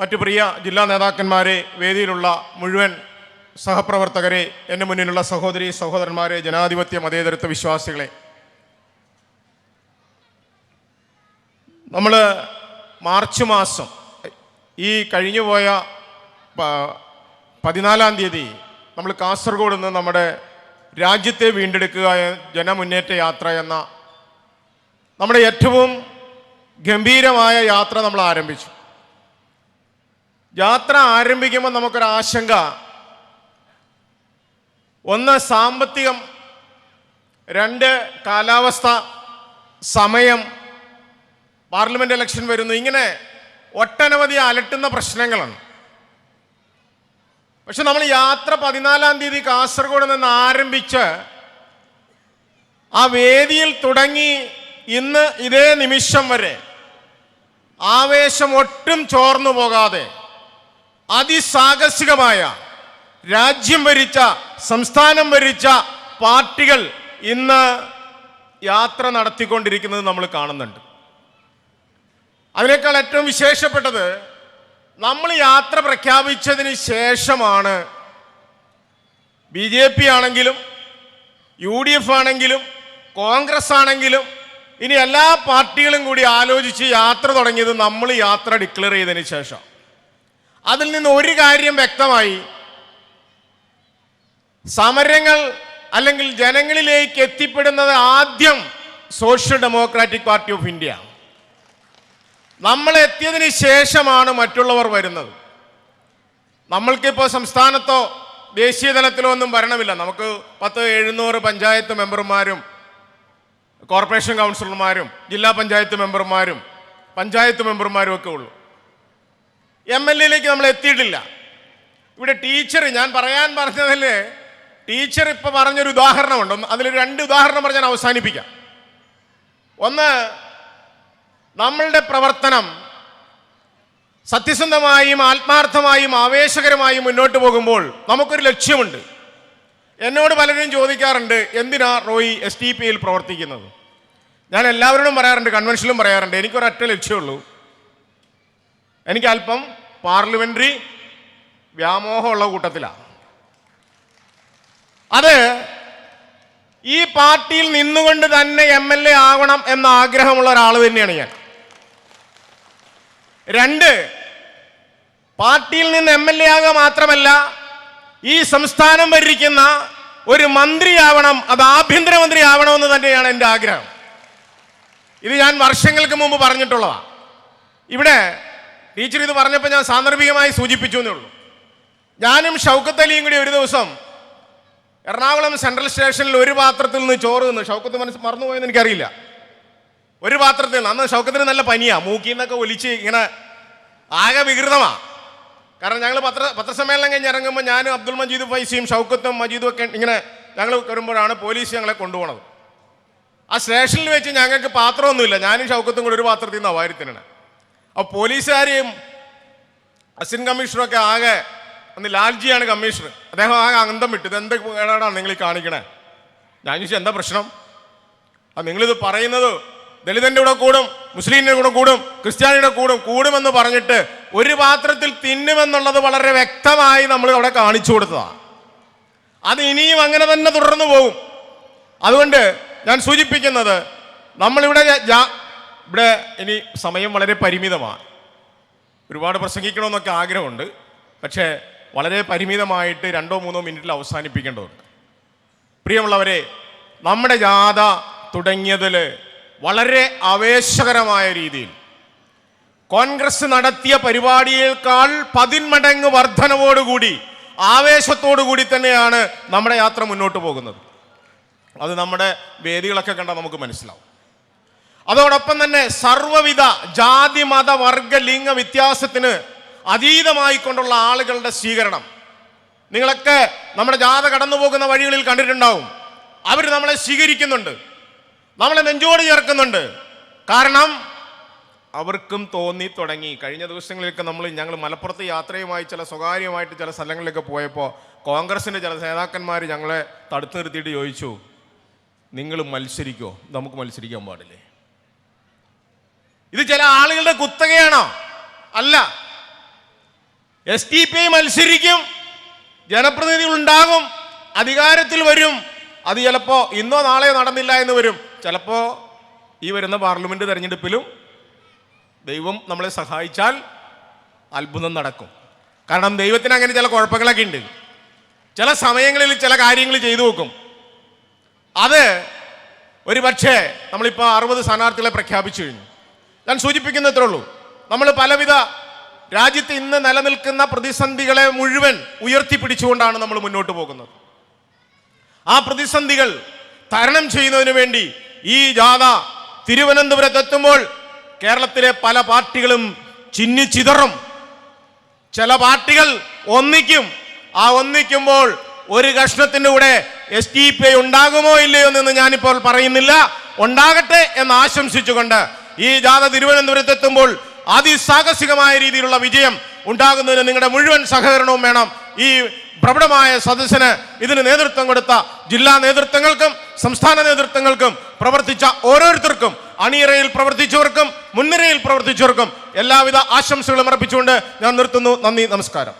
മറ്റു പ്രിയ ജില്ലാ നേതാക്കന്മാരെ വേദിയിലുള്ള മുഴുവൻ സഹപ്രവർത്തകരെ എന്റെ മുന്നിലുള്ള സഹോദരി സഹോദരന്മാരെ ജനാധിപത്യ മതേതരത്വ വിശ്വാസികളെ. നമ്മൾ മാർച്ച് മാസം ഈ കഴിഞ്ഞുപോയ പതിനാലാം തീയതി നമ്മൾ കാസർഗോഡ് നിന്ന് നമ്മുടെ രാജ്യത്തെ വീണ്ടെടുക്കുക ജനമുന്നേറ്റ യാത്ര എന്ന നമ്മുടെ ഏറ്റവും ഗംഭീരമായ യാത്ര നമ്മൾ ആരംഭിച്ചു. യാത്ര ആരംഭിക്കുമ്പോൾ നമുക്കൊരു ആശങ്ക. ഒന്ന് സാമ്പത്തികം രണ്ട് കാലാവസ്ഥ സമയം പാർലമെന്റ് ഇലക്ഷൻ വരുന്നു. ഇങ്ങനെ ഒട്ടനവധി അലട്ടുന്ന പ്രശ്നങ്ങളാണ്. പക്ഷെ നമ്മൾ യാത്ര പതിനാലാം തീയതി കാസർഗോഡ് നിന്ന് ആരംഭിച്ച് ആ വേദിയിൽ തുടങ്ങി ഇന്ന് ഇതേ നിമിഷം വരെ ആവേശം ഒട്ടും ചോർന്നു പോകാതെ അതിസാഹസികമായ രാജ്യം ഭരിച്ച സംസ്ഥാനം ഭരിച്ച പാർട്ടികൾ ഇന്ന് യാത്ര നടത്തിക്കൊണ്ടിരിക്കുന്നത് നമ്മൾ കാണുന്നുണ്ട്. അതിനേക്കാൾ ഏറ്റവും വിശേഷപ്പെട്ടത് നമ്മൾ യാത്ര പ്രഖ്യാപിച്ചതിന് ശേഷമാണ് ബി ജെ പി ആണെങ്കിലും യു ഡി എഫ് ആണെങ്കിലും കോൺഗ്രസ് ആണെങ്കിലും ഇനി എല്ലാ പാർട്ടികളും കൂടി ആലോചിച്ച് യാത്ര തുടങ്ങിയത് നമ്മൾ യാത്ര ഡിക്ലെയർ ചെയ്തതിന് ശേഷം. അതിൽ നിന്ന് ഒരു കാര്യം വ്യക്തമായി. സമരങ്ങൾ അല്ലെങ്കിൽ ജനങ്ങളിലേക്ക് എത്തിപ്പെടുന്നത് ആദ്യം social democratic party of India നമ്മൾ എത്തിയതിന് ശേഷമാണ് മറ്റുള്ളവർ വരുന്നത്. നമ്മൾക്കിപ്പോൾ സംസ്ഥാനത്തോ ദേശീയ തലത്തിലോ ഒന്നും ഭരണമില്ല നമുക്ക് പത്ത് എഴുന്നൂറ് പഞ്ചായത്ത് മെമ്പർമാരും കോർപ്പറേഷൻ കൗൺസിലർമാരും ജില്ലാ പഞ്ചായത്ത് മെമ്പർമാരും പഞ്ചായത്ത് മെമ്പർമാരും ഒക്കെ ഉള്ളൂ. എം എൽ എയിലേക്ക് നമ്മൾ എത്തിയിട്ടില്ല. ഇവിടെ ടീച്ചർ ഞാൻ പറയാൻ പറഞ്ഞതിൽ ടീച്ചർ ഇപ്പോൾ പറഞ്ഞൊരു ഉദാഹരണമുണ്ട്. അതിൽ രണ്ട് ഉദാഹരണം പറഞ്ഞ് ഞാൻ അവസാനിപ്പിക്കാം. ഒന്ന് നമ്മളുടെ പ്രവർത്തനം സത്യസന്ധമായും ആത്മാർത്ഥമായും ആവേശകരമായും മുന്നോട്ട് പോകുമ്പോൾ നമുക്കൊരു ലക്ഷ്യമുണ്ട്. എന്നോട് പലരും ചോദിക്കാറുണ്ട് എന്തിനാ റോയി എസ് ടി പിയിൽ പ്രവർത്തിക്കുന്നത്? ഞാൻ എല്ലാവരോടും പറയാറുണ്ട് കൺവെൻഷനിലും പറയാറുണ്ട്. എനിക്കൊരൊറ്റ ലക്ഷ്യമുള്ളൂ എനിക്ക് അല്പം പാർലമെന്ററി വ്യാമോഹമുള്ള കൂട്ടത്തിലാണ് അത് ഈ പാർട്ടിയിൽ നിന്നുകൊണ്ട് തന്നെ എം എൽ എ ആകണം എന്ന ആഗ്രഹമുള്ള ഒരാൾ തന്നെയാണ് ഞാൻ. രണ്ട് പാർട്ടിയിൽ നിന്ന് എം എൽ എ ആകുക മാത്രമല്ല ഈ സംസ്ഥാനം ഭരിക്കുന്ന ഒരു മന്ത്രിയാവണം അത് ആഭ്യന്തരമന്ത്രി ആവണമെന്ന് തന്നെയാണ് എന്റെ ആഗ്രഹം. ഇത് ഞാൻ വർഷങ്ങൾക്ക് മുമ്പ് പറഞ്ഞിട്ടുള്ളതാണ് ഇവിടെ ടീച്ചർ ഇത് പറഞ്ഞപ്പോൾ ഞാൻ സാന്ദർഭികമായി സൂചിപ്പിച്ചു എന്നേ ഉള്ളൂ. ഞാനും ഷൗക്കത്ത് അലിയും കൂടി ഒരു ദിവസം എറണാകുളം സെൻട്രൽ സ്റ്റേഷനിൽ ഒരു പാത്രത്തിൽ നിന്ന് ചോറ് നിന്ന് ഷൗക്കത്ത് മനസ്സ് മറന്നുപോയെന്ന് എനിക്കറിയില്ല. ഒരു പാത്രത്തിൽ നിന്ന്. അന്ന് ഷൗക്കത്തിന് നല്ല പനിയാണ് മൂക്കിൽ നിന്നൊക്കെ ഒലിച്ച് ഇങ്ങനെ ആകെ വികൃതമാണ് കാരണം ഞങ്ങൾ പത്ര പത്രസമ്മേളനം കഴിഞ്ഞ് ഇറങ്ങുമ്പോൾ ഞാനും അബ്ദുൾ മജീദ് ഫൈസിയും ഷൗക്കത്തും മജീദും ഒക്കെ ഇങ്ങനെ ഞങ്ങൾ വരുമ്പോഴാണ് പോലീസ് ഞങ്ങളെ കൊണ്ടുപോണത്. ആ സ്റ്റേഷനിൽ വെച്ച് ഞങ്ങൾക്ക് പാത്രമൊന്നുമില്ല. ഞാനും ഷൗക്കത്തും കൂടി ഒരു പാത്രത്തിൽ നിന്നാണ് വാരി തിന്നണേ അപ്പോൾ പോലീസുകാരെയും അസിൻ കമ്മീഷണറൊക്കെ ആകെ അന്ന് ലാൽജിയാണ് കമ്മീഷണർ അദ്ദേഹം ആകെ അന്തം വിട്ടു. ഇത് കേടാണ് നിങ്ങൾ കാണിക്കണേ? ഞാൻ ചോദിച്ചു എന്താ പ്രശ്നം? ആ നിങ്ങളിത് പറയുന്നത് ദളിതന്റെ കൂടെ കൂടും മുസ്ലിമിന്റെ കൂടെ കൂടും ക്രിസ്ത്യാനിയുടെ കൂടും കൂടുമെന്ന് പറഞ്ഞിട്ട് ഒരു പാത്രത്തിൽ തിന്നുമെന്നുള്ളത് വളരെ വ്യക്തമായി നമ്മൾ അവിടെ കാണിച്ചു കൊടുത്തതാണ്. അത് ഇനിയും അങ്ങനെ തന്നെ തുടർന്നു പോകും. അതുകൊണ്ട് ഞാൻ സൂചിപ്പിക്കുന്നത് നമ്മളിവിടെ ഇവിടെ ഇനി സമയം വളരെ പരിമിതമാണ്. ഒരുപാട് പ്രസംഗിക്കണമെന്നൊക്കെ ആഗ്രഹമുണ്ട്. പക്ഷേ വളരെ പരിമിതമായിട്ട് രണ്ടോ മൂന്നോ മിനിറ്റിൽ അവസാനിപ്പിക്കേണ്ടതുണ്ട്. പ്രിയമുള്ളവരെ നമ്മുടെ ജാഥ തുടങ്ങിയതിൽ വളരെ ആവേശകരമായ രീതിയിൽ കോൺഗ്രസ് നടത്തിയ പരിപാടിയേക്കാൾ പതിന്മടങ്ങ് വർധനവോടുകൂടി ആവേശത്തോടുകൂടി തന്നെയാണ് നമ്മുടെ യാത്ര മുന്നോട്ട് പോകുന്നത്. അത് നമ്മുടെ വേദികളൊക്കെ കണ്ടാൽ നമുക്ക് മനസ്സിലാവും. അതോടൊപ്പം തന്നെ സർവവിധ ജാതി മത വർഗ ലിംഗ വ്യത്യാസത്തിന് അതീതമായിക്കൊണ്ടുള്ള ആളുകളുടെ സ്വീകരണം. നിങ്ങളൊക്കെ നമ്മുടെ ജാഥ കടന്നു പോകുന്ന വഴികളിൽ കണ്ടിട്ടുണ്ടാവും. അവർ നമ്മളെ സ്വീകരിക്കുന്നുണ്ട്. നമ്മളെ നെഞ്ചോട് ചേർക്കുന്നുണ്ട്. കാരണം അവർക്കും തോന്നി തുടങ്ങി. കഴിഞ്ഞ ദിവസങ്ങളിലൊക്കെ നമ്മൾ ഞങ്ങൾ മലപ്പുറത്ത് യാത്രയുമായി ചില സ്വകാര്യമായിട്ട് ചില സ്ഥലങ്ങളിലൊക്കെ പോയപ്പോൾ കോൺഗ്രസിന്റെ ചില നേതാക്കന്മാർ ഞങ്ങളെ തടുത്തു നിർത്തിയിട്ട് ചോദിച്ചു നിങ്ങൾ മത്സരിക്കോ നമുക്ക് മത്സരിക്കാൻ പാടില്ലേ? ഇത് ചില ആളുകളുടെ കുത്തകയാണോ? അല്ല. എസ് ടി പി മത്സരിക്കും ജനപ്രതിനിധികൾ ഉണ്ടാകും അധികാരത്തിൽ വരും. അത് ചിലപ്പോ ഇന്നോ നാളെയോ നടന്നില്ല എന്ന് വരും. ചിലപ്പോ ഈ വരുന്ന പാർലമെന്റ് തെരഞ്ഞെടുപ്പിലും ദൈവം നമ്മളെ സഹായിച്ചാൽ അത്ഭുതം നടക്കും. കാരണം ദൈവത്തിന് അങ്ങനെ ചില കുഴപ്പങ്ങളൊക്കെ ഉണ്ട്. ചില സമയങ്ങളിൽ ചില കാര്യങ്ങൾ ചെയ്തു വെക്കും. അത് ഒരു പക്ഷേ നമ്മളിപ്പോൾ അറുപത് സ്ഥാനാർത്ഥികളെ പ്രഖ്യാപിച്ചു കഴിഞ്ഞു. ഞാൻ സൂചിപ്പിക്കുന്നത്രേ ഉള്ളൂ. നമ്മൾ പലവിധ രാജ്യത്ത് ഇന്ന് നിലനിൽക്കുന്ന പ്രതിസന്ധികളെ മുഴുവൻ ഉയർത്തിപ്പിടിച്ചുകൊണ്ടാണ് നമ്മൾ മുന്നോട്ട് പോകുന്നത്. ആ പ്രതിസന്ധികൾ തരണം ചെയ്യുന്നതിന് വേണ്ടി ഈ ജാഥ തിരുവനന്തപുരത്ത് എത്തുമ്പോൾ കേരളത്തിലെ പല പാർട്ടികളും ചിന്നിച്ചിതറും ചില പാർട്ടികൾ ഒന്നിക്കും ആ ഒന്നിക്കുമ്പോൾ ഒരു കഷ്ണത്തിന്റെ കൂടെ എസ് ടി പി ഉണ്ടാകുമോ ഇല്ലയോ എന്ന് ഞാനിപ്പോൾ പറയുന്നില്ല. ഉണ്ടാകട്ടെ എന്ന് ആശംസിച്ചുകൊണ്ട് ഈ ജാഥ തിരുവനന്തപുരത്ത് എത്തുമ്പോൾ അതിസാഹസികമായ രീതിയിലുള്ള വിജയം ഉണ്ടാകുന്നതിന് നിങ്ങളുടെ മുഴുവൻ സഹകരണവും വേണം. ഈ പ്രബലമായ സദസ്സിന് ഇതിന് നേതൃത്വം കൊടുത്ത ജില്ലാ നേതൃത്വങ്ങൾക്കും സംസ്ഥാന നേതൃത്വങ്ങൾക്കും പ്രവർത്തിച്ച ഓരോരുത്തർക്കും അണിയറയിൽ പ്രവർത്തിച്ചവർക്കും മുൻനിരയിൽ പ്രവർത്തിച്ചവർക്കും എല്ലാവിധ ആശംസകളും അർപ്പിച്ചുകൊണ്ട് ഞാൻ നിർത്തുന്നു. നന്ദി നമസ്കാരം.